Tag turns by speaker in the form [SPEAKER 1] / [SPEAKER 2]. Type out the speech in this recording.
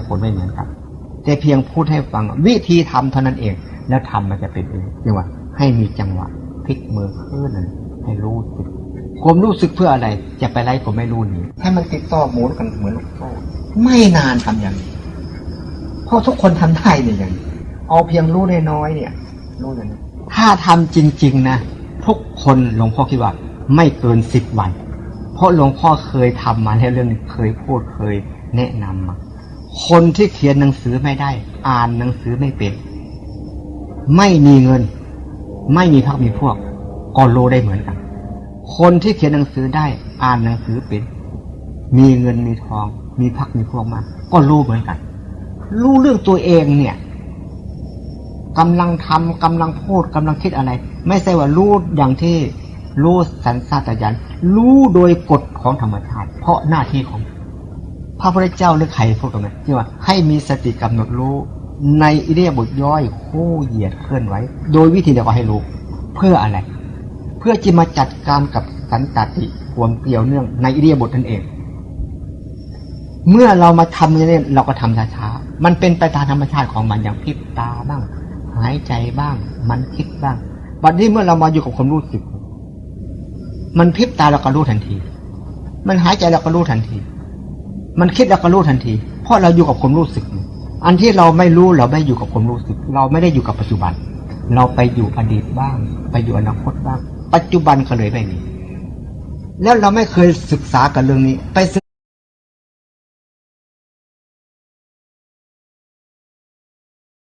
[SPEAKER 1] ละคนไม่เหมือนกัน แต่เพียงพูดให้ฟังวิธีทำเท่านั้นเอง แล้วทำมันจะเป็นเองเรียกว่า ให้มีจังหวะพลิกมือขึ้นให้รู้สึกความรู้สึกเพื่ออะไร จะไปไล่ผมไม่รู้นี่ให้มันติดต่อหมุนกันเหมือนลูกโซ่ไม่นานทำอย่างนี้เพราะทุกคนทำได้เนี่ยอย่างนี้เอาเพียงรู้น้อยๆเนี่ยรู้อย่างนี้ถ้าทำจริง ๆนะทุกคนหลวงพ่อคิดว่าไม่เกินสิบวัน เพราะหลวงพ่อเคยทำมาแล้วเรื่องนี้เคยพูดเคยแนะนำมา คนที่เขียนหนังสือไม่ได้ อ่านหนังสือไม่เป็น ไม่มีเงิน ไม่มีพักมีพวกก็รู้ได้เหมือนกัน คนที่เขียนหนังสือได้ อ่านหนังสือเป็น มีเงินมีทอง มีพักมีพวกมา ก็รู้เหมือนกัน รู้เรื่องตัวเองเนี่ยกำลังทำกำลังพูดกำลังคิดอะไร ไม่ใช่ว่ารู้อย่างที่รู้สันสาตญาณรู้โดยกฎของธรรมชาติ เพราะหน้าที่ของ พระพุทธเจ้าหรือใครพูดกันไหมที่ว่าให้มีสติกำหนดรู้ในอิเดียบทย่อยคู่เหยียดเคลื่อนไหวโดยวิธีเดียวกันให้รู้เพื่ออะไร เพื่อจะมาจัดการกับสันตติความเกี่ยวเนื่องในอิเดียบทนั่นเอง เมื่อเรามาทำอย่างนี้เราก็ทำช้าๆมันเป็นไปตามธรรมชาติของมันอย่างพิบตาบ้าง หายใจบ้าง มันคิดบ้างบัดนี้เมื่อเรามาอยู่กับความรู้สึก มันพิบตาเราก็รู้ทันที มันหายใจเราก็รู้ทันที มันคิดเราก็รู้ทันที เพราะเราอยู่กับความรู้สึก อันที่เราไม่รู้เราไม่อยู่กับความรู้สึก เราไม่ได้อยู่กับปัจจุบัน เราไปอยู่อดีตบ้าง ไปอยู่อนาคตบ้าง ปัจจุบันก็เลยไม่มีแล้วเราไม่เคยศึกษากับเรื่องนี้ไปศึก